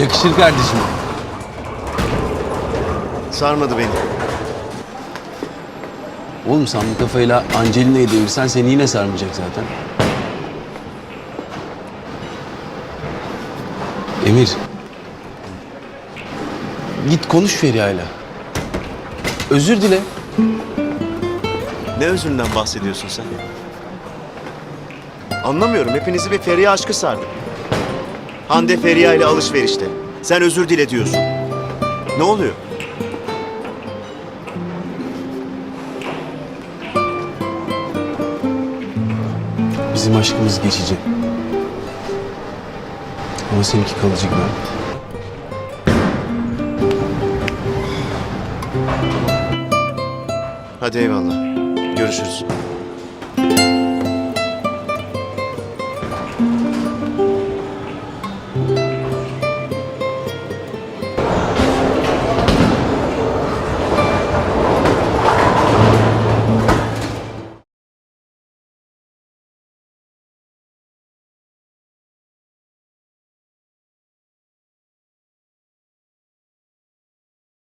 Yakışır kardeşim. Sarmadı beni. Oğlum sen bu kafayla Angelina'yı devirsen seni yine sarmayacak zaten. Emir. Git konuş Feriha'yla. Özür dile. Ne özünden bahsediyorsun sen? Anlamıyorum. Hepinizi bir Feriha aşkı sardı. Hande Feriha ile alışverişte. Sen özür dile diyorsun. Ne oluyor? Bizim aşkımız geçici. Ama seninki kalıcı gibi. Hadi eyvallah. Görüşürüz.